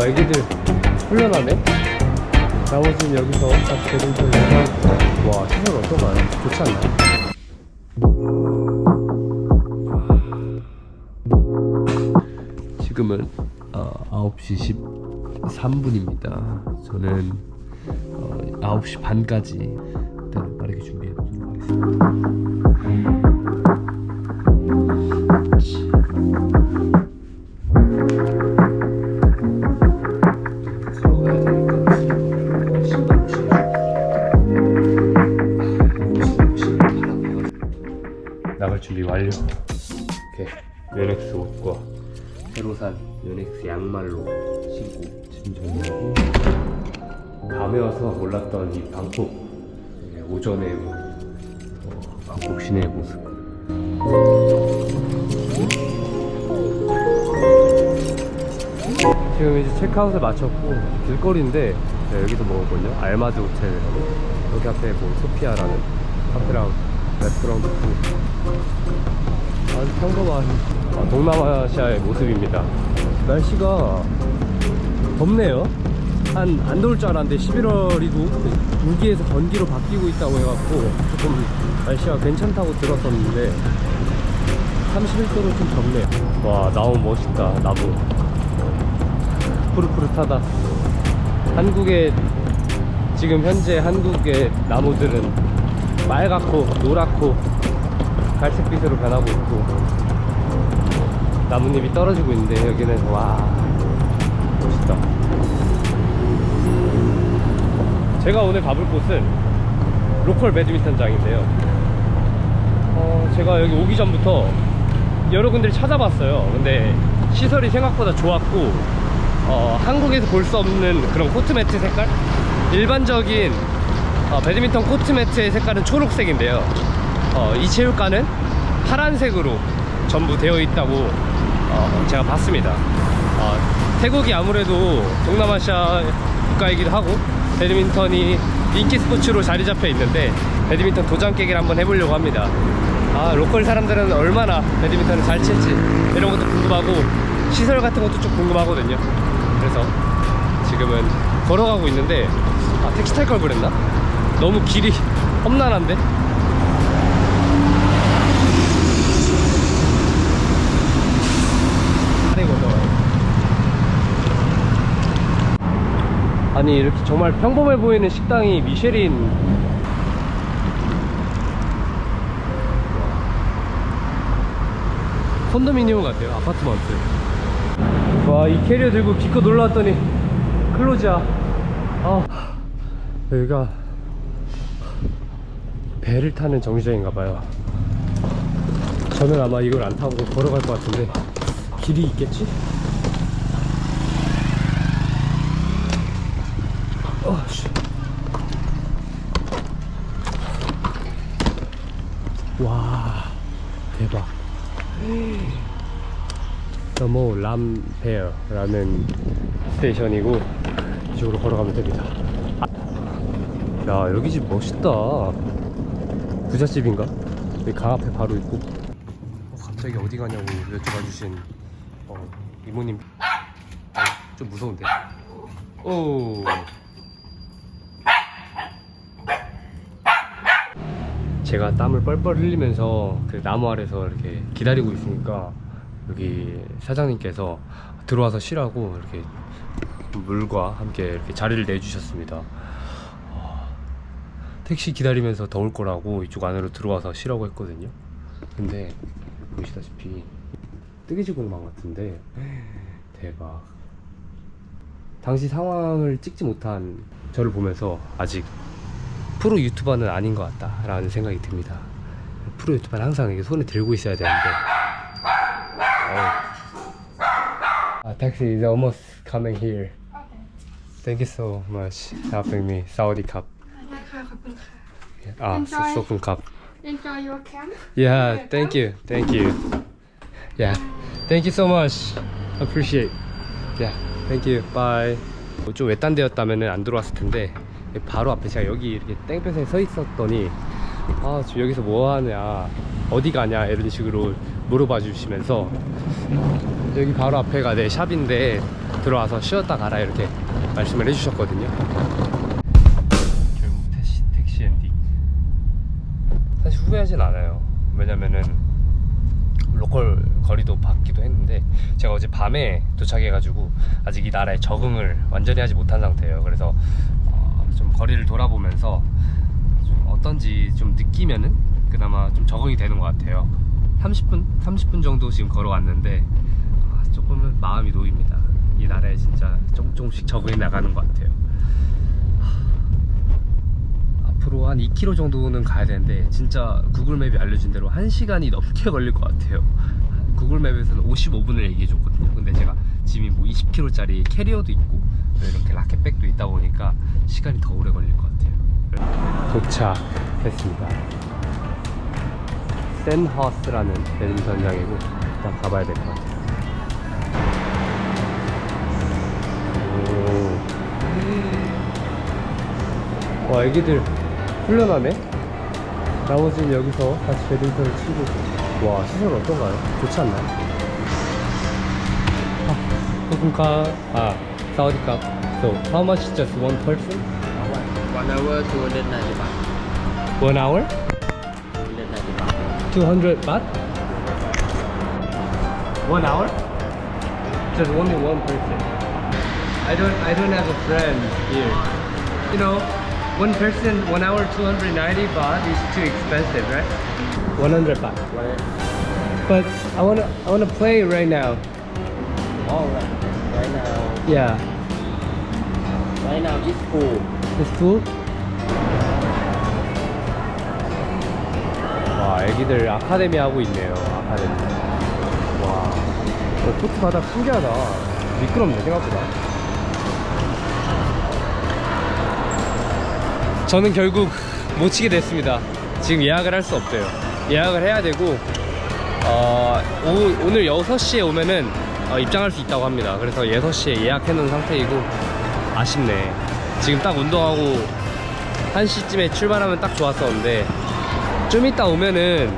와 애기들 훈련하네? 나머지는 여기서 딱 배드민턴 연습하고. 와 시설 어떤가요? 좋지 않나요? 지금은 어, 9시 13분입니다. 저는 어, 9시 반까지 빠르게 준비해 보도록 하겠습니다 나갈 준비 완료. 이렇게 연엑스 옷과 새로 산 연엑스 양말로 신고 짐 정리하고 밤에 와서 몰랐던 이 방콕 네, 오전에 어, 방콕 시내의 모습. 지금 이제 체크아웃을 마쳤고 길거리인데 네, 여기서 먹었거든요 알마드 호텔이라고 여기 앞에 뭐 소피아라는 카페랑 레스토랑도 있고. 아주 평범한 아, 동남아시아의 모습입니다. 날씨가 덥네요. 한 안 더울 줄 알았는데 11월이고 우기에서 건기로 바뀌고 있다고 해갖고 조금 날씨가 괜찮다고 들었었는데 31도로 좀 덥네요. 와 나무 멋있다 나무. 푸릇푸릇하다. 한국의 지금 현재 한국의 나무들은 빨갛고 노랗고 갈색빛으로 변하고 있고 나뭇잎이 떨어지고 있는데 여기는 와 멋있다. 제가 오늘 가볼 곳은 로컬 배드민턴장인데요. 어, 제가 여기 오기 전부터 여러 군데를 찾아봤어요. 근데 시설이 생각보다 좋았고 어, 한국에서 볼 수 없는 그런 코트 매트 색깔? 일반적인 어, 배드민턴 코트 매트의 색깔은 초록색인데요. 어, 이 체육관은 파란색으로 전부 되어 있다고 어, 제가 봤습니다. 어, 태국이 아무래도 동남아시아 국가이기도 하고 배드민턴이 인기 스포츠로 자리 잡혀 있는데 배드민턴 도장 깨기를 한번 해보려고 합니다. 아 로컬 사람들은 얼마나 배드민턴을 잘 칠지 이런 것도 궁금하고 시설 같은 것도 좀 궁금하거든요. 그래서 지금은 걸어가고 있는데 아 택시 탈 걸 그랬나? 너무 길이 험난한데? 아니 이렇게 정말 평범해 보이는 식당이 미쉐린. 콘도미니엄 같아요 아파트먼트. 와 이 캐리어 들고 기껏 놀러 왔더니 클로즈야. 아 여기가 배를 타는 정류장인가 봐요 저는 아마 이걸 안 타고 걸어갈 것 같은데 길이 있겠지? 어, 씨. 와 대박 너모 람페어라는 스테이션이고 이쪽으로 걸어가면 됩니다. 야 여기 집 멋있다. 부잣집인가? 여기 강 앞에 바로 있고. 어, 갑자기 어디 가냐고 여쭤봐 주신 어, 이모님 어, 좀 무서운데. 오. 제가 땀을 뻘뻘 흘리면서 그 나무 아래서 이렇게 기다리고 있으니까 여기 사장님께서 들어와서 쉬라고 이렇게 물과 함께 이렇게 자리를 내주셨습니다. 어, 택시 기다리면서 더울 거라고 이쪽 안으로 들어와서 쉬라고 했거든요. 근데 보시다시피 뜨개질 공방 같은데 대박. 당시 상황을 찍지 못한 저를 보면서 아직 프로 유튜버는 아닌 것 같다 라는 생각이 듭니다. 프로 유튜버는 항상 이렇게 손에 들고 있어야 되는데. Uh, taxi is almost coming here. Thank you so much helping me. Saudi Cup. ได้ค่ะขอบคุณค่ะ Ah, Enjoy. Sokun Cup. Enjoy your camp Yeah, thank you, thank you. Yeah, thank you so much. Appreciate. Yeah, thank you. Bye. 뭐좀 외딴데였다면 안 들어왔을 텐데 바로 앞에 제가 여기 이렇게 땡볕에 서 있었더니 아 지금 여기서 뭐 하냐 어디 가냐 이런 식으로 물어봐 주시면서 여기 바로 앞에가 내 샵인데 들어와서 쉬었다 가라 이렇게 말씀을 해주셨거든요. 후회하진 않아요. 왜냐면은 로컬 거리도 받기도 했는데 제가 어제 밤에 도착해가지고 아직 이 나라에 적응을 완전히 하지 못한 상태예요. 그래서 어, 좀 거리를 돌아보면서 좀 어떤지 좀 느끼면은 그나마 좀 적응이 되는 것 같아요. 30분 30분 정도 지금 걸어왔는데 아, 조금은 마음이 놓입니다. 이 나라에 진짜 조금 조금씩 적응이 나가는 것 같아요. 앞으로 한 2km 정도는 가야 되는데 진짜 구글맵이 알려준 대로 1시간이 넘게 걸릴 것 같아요. 구글맵에서는 55분을 얘기해 줬거든요. 근데 제가 짐이 뭐 20kg짜리 캐리어도 있고 이렇게 라켓백도 있다 보니까 시간이 더 오래 걸릴 것 같아요. 도착했습니다. 센허스라는 배드민턴장이고 일단 가봐야 될 것 같아요. 오. 와 애기들 훈련하네 나머지는 여기서 다시 배드민턴을 치고 와 시설 어떤가요? 좋지 않나요? 아, 조금가 아 사우디컵 So how much is just one person? One hour, 290 baht. One hour? 290 baht. 200 baht? One hour? Just only one person. I don't I don't have a friend here. You know, one person one hour 290 baht is too expensive, right? 100 baht. One, But I wanna I wanna play right now. all right. Right now, Yeah. right now it's full. It's full? 와, 애기들 아카데미 하고 있네요. 아카데미. 와, 어, 코트 바닥 신기하다. 미끄럽네, 생각보다. 저는 결국 못 치게 됐습니다. 지금 예약을 할 수 없대요. 예약을 해야 되고, 어, 오, 오늘 6시에 오면은 어, 입장할 수 있다고 합니다. 그래서 6시에 예약해 놓은 상태이고, 아쉽네. 지금 딱 운동하고 1시쯤에 출발하면 딱 좋았었는데 좀 이따 오면은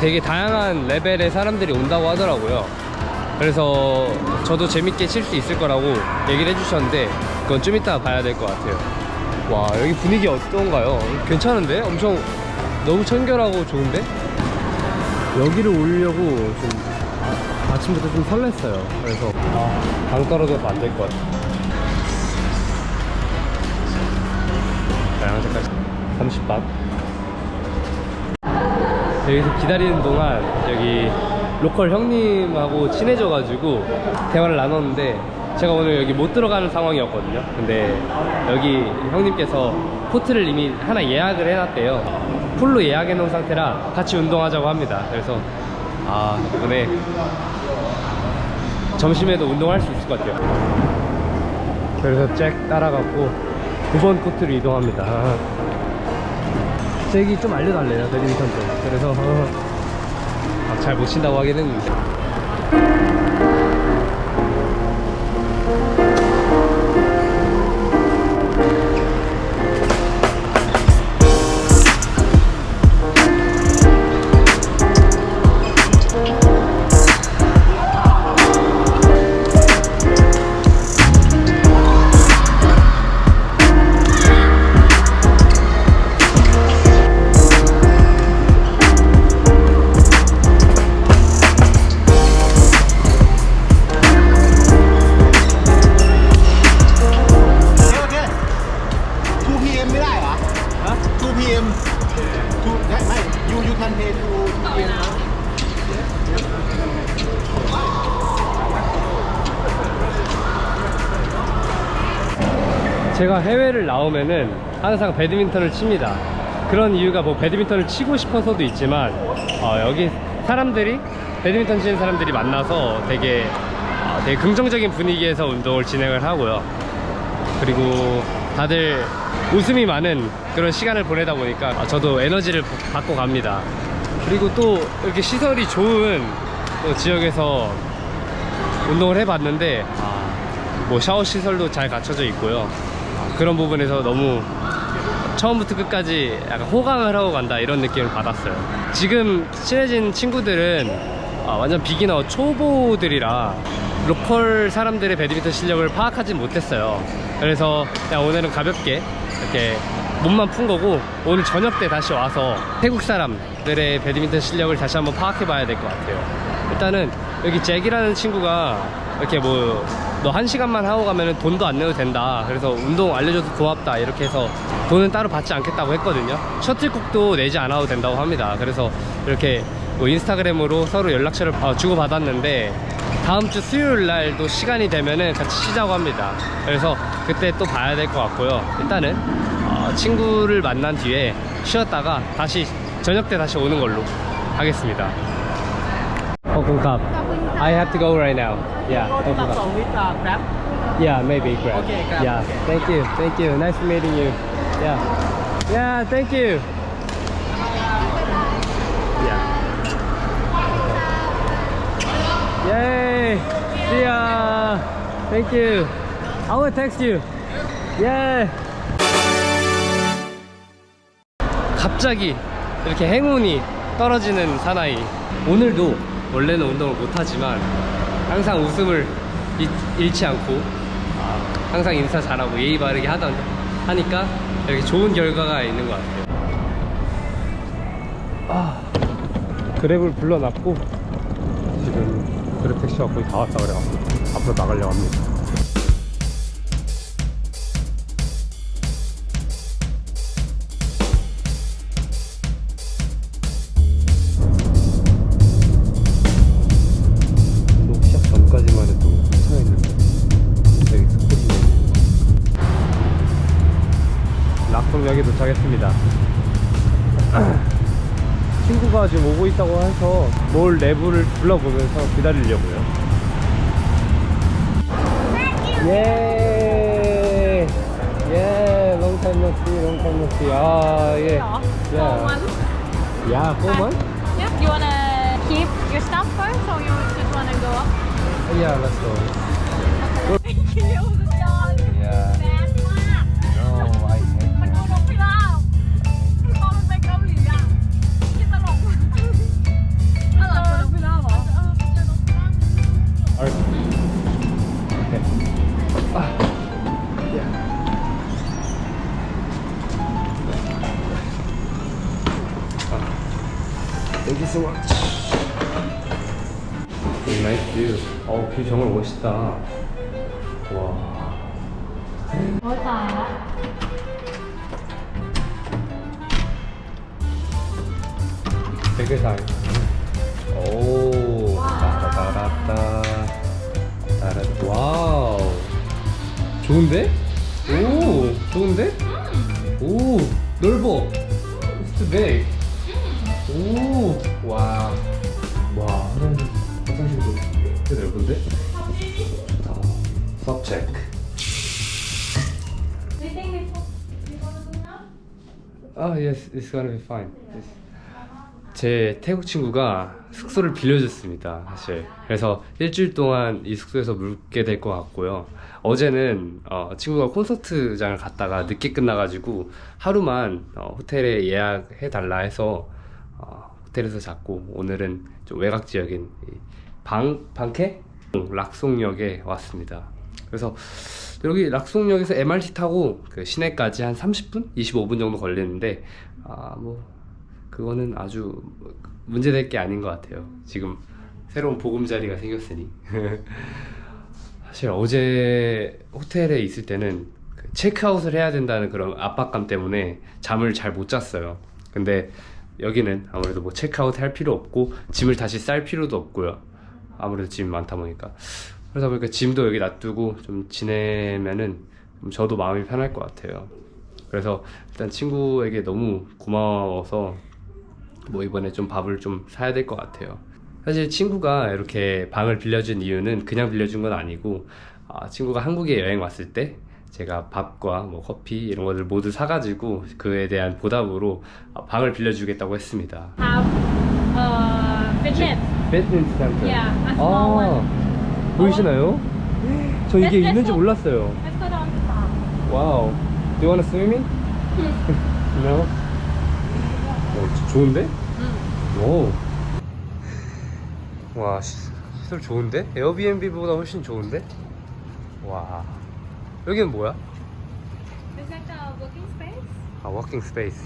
되게 다양한 레벨의 사람들이 온다고 하더라고요. 그래서 저도 재밌게 칠 수 있을 거라고 얘기를 해주셨는데 그건 좀 이따 봐야 될 것 같아요. 와 여기 분위기 어떤가요? 괜찮은데? 엄청 너무 청결하고 좋은데? 여기를 오려고 좀 아, 침부터좀 설렜어요. 그래서 아, 방 떨어져서 안 될 것 같아요. 다양한 색깔 30박 여기서 기다리는 동안 여기 로컬 형님하고 친해져가지고 대화를 나눴는데 제가 오늘 여기 못 들어가는 상황이었거든요 근데 여기 형님께서 코트를 이미 하나 예약을 해놨대요 풀로 예약해 놓은 상태라 같이 운동하자고 합니다 그래서 아 덕분에 점심에도 운동할 수 있을 것 같아요 그래서 잭 따라갔고 9번 코트로 이동합니다. 잭이 좀 알려달래요, 배드민턴 좀. 그래서 어, 잘못 친다고 하긴 했는데. 제가 해외를 나오면은 항상 배드민턴을 칩니다. 그런 이유가 뭐 배드민턴을 치고 싶어서도 있지만 어, 여기 사람들이 배드민턴 치는 사람들이 만나서 되게 어, 되게 긍정적인 분위기에서 운동을 진행을 하고요. 그리고 다들 웃음이 많은 그런 시간을 보내다 보니까 아, 저도 에너지를 받고 갑니다. 그리고 또 이렇게 시설이 좋은 또 지역에서 운동을 해봤는데 아, 뭐 샤워 시설도 잘 갖춰져 있고요. 아, 그런 부분에서 너무 처음부터 끝까지 약간 호강을 하고 간다 이런 느낌을 받았어요. 지금 친해진 친구들은 아, 완전 비기너 초보들이라 로컬 사람들의 배드민턴 실력을 파악하지 못했어요. 그래서 그냥 오늘은 가볍게 이렇게 몸만 푼 거고 오늘 저녁 때 다시 와서 태국 사람들의 배드민턴 실력을 다시 한번 파악해 봐야 될 것 같아요. 일단은 여기 잭이라는 친구가 이렇게 뭐 너 한 시간만 하고 가면 돈도 안 내도 된다. 그래서 운동 알려줘서 고맙다. 이렇게 해서 돈은 따로 받지 않겠다고 했거든요. 셔틀콕도 내지 않아도 된다고 합니다. 그래서 이렇게 뭐 인스타그램으로 서로 연락처를 어, 주고받았는데 다음 주 수요일 날도 시간이 되면은 같이 쉬자고 합니다. 그래서 그때 또 봐야 될 것 같고요. 일단은 어, 친구를 만난 뒤에 쉬었다가 다시 저녁 때 다시 오는 걸로 하겠습니다. 어, 공갑. I have to go right now. Yeah. 어, 공갑. grab Yeah, maybe grab. Okay, grab. Yeah, thank you, thank you. Nice meeting you. Yeah, yeah, thank you. Yeah. Yay! See ya. Thank you. I will text you. Yeah. 갑자기 이렇게 행운이 떨어지는 사나이. 오늘도 원래는 운동을 못하지만 항상 웃음을 잃, 잃지 않고 아, 항상 인사 잘하고 예의 바르게 하던 하니까 이렇게 좋은 결과가 있는 것 같아요. 아, 그랩을 불러놨고 지금 그랩 택시가 거의 다 왔다 그래갖고 앞으로 나가려고 합니다. 낙동역에 도착했습니다 친구가 지금 오고 있다고 해서 몰 내부를 둘러보면서 기다리려고요 예! 예! long time no see, long time no see. 아, 예. Four months. 야, four months? Yep. You wanna keep your stuff first, or you just wanna go up? Yeah, let's go. คิว 멋있다. 와. 뭐다? 되게 잘. 오. 따라따라따. 따라. 와우. 좋은데? 오. 좋은데? 음. 오. 넓어. It's big. 아, yes, it's gonna be fine. Yes. 제 태국 친구가 숙소를 빌려줬습니다, 사실. 그래서 일주일 동안 이 숙소에서 묵게 될 것 같고요. 어제는 어, 친구가 콘서트장을 갔다가 늦게 끝나가지고 하루만 어, 호텔에 예약해 달라 해서 어, 호텔에서 잤고 오늘은 좀 외곽 지역인 이 방 방캐 락송역에 왔습니다. 그래서 여기 락송역에서 MRT 타고 그 시내까지 한 30분, 25분 정도 걸리는데 아 뭐 그거는 아주 문제될 게 아닌 것 같아요. 지금 새로운 보금자리가 생겼으니. 사실 어제 호텔에 있을 때는 그 체크아웃을 해야 된다는 그런 압박감 때문에 잠을 잘 못 잤어요. 근데 여기는 아무래도 뭐 체크아웃 할 필요 없고 짐을 다시 쌀 필요도 없고요. 아무래도 짐이 많다 보니까. 그러다 보니까 짐도 여기 놔두고 좀 지내면은 좀 저도 마음이 편할 것 같아요. 그래서 일단 친구에게 너무 고마워서 뭐 이번에 좀 밥을 좀 사야 될 것 같아요. 사실 친구가 이렇게 방을 빌려준 이유는 그냥 빌려준 건 아니고 아, 친구가 한국에 여행 왔을 때 제가 밥과 뭐 커피 이런 것들 모두 사가지고 그에 대한 보답으로 아, 방을 빌려주겠다고 했습니다. have uh, fitness. 센터. Yeah, a small one. 보이시나요? 저 이게 있는지. 몰랐어요. 와우. Do you wanna swimming? no? 어, 좋은데? 오. 와 시, 시설 좋은데? 에어비앤비보다 훨씬 좋은데? 와 여기는 뭐야? Is that the working space? 아 워킹 스페이스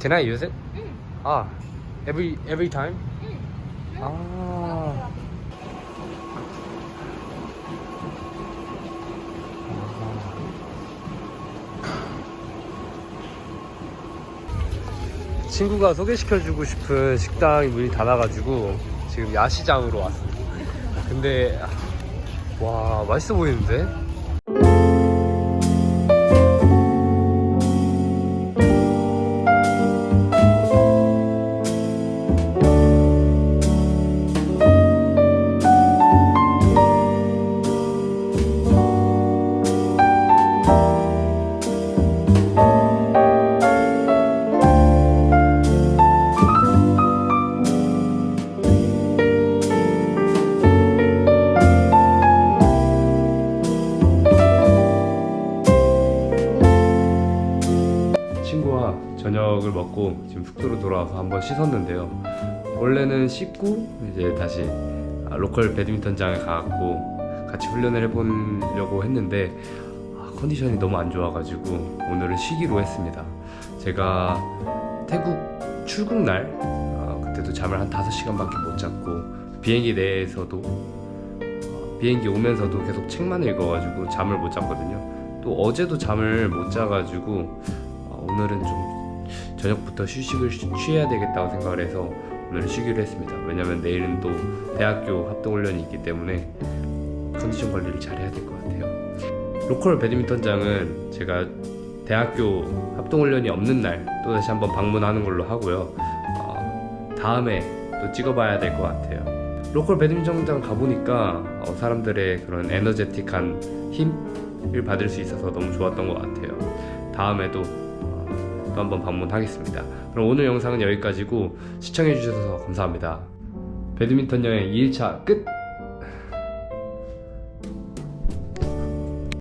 Can I use it? 아 every every time? 아 친구가 소개시켜주고 싶은 식당이 문이 닫아가지고 지금 야시장으로 왔습니다. 근데 아, 와 맛있어 보이는데? 씻었는데요. 원래는 씻고 이제 다시 아, 로컬 배드민턴장에 가갖고 같이 훈련을 해보려고 했는데 아, 컨디션이 너무 안 좋아가지고 오늘은 쉬기로 했습니다. 제가 태국 출국 날 아, 그때도 잠을 한 5시간밖에 못 잤고 비행기 내에서도 어, 비행기 오면서도 계속 책만 읽어가지고 잠을 못 잤거든요. 또 어제도 잠을 못 자가지고 어, 오늘은 좀 저녁부터 휴식을 쉬- 취해야 되겠다고 생각을 해서 오늘 쉬기로 했습니다. 왜냐면 내일은 또 대학교 합동훈련이 있기 때문에 컨디션 관리를 잘 해야 될 것 같아요. 로컬 배드민턴장은 제가 대학교 합동훈련이 없는 날 또 다시 한번 방문하는 걸로 하고요. 어, 다음에 또 찍어봐야 될 것 같아요. 로컬 배드민턴장 가보니까 어, 사람들의 그런 에너제틱한 힘을 받을 수 있어서 너무 좋았던 것 같아요. 다음에도 어, 또 한번 방문하겠습니다. 그럼 오늘 영상은 여기까지고 시청해주셔서 감사합니다. 배드민턴 여행 2일차 끝!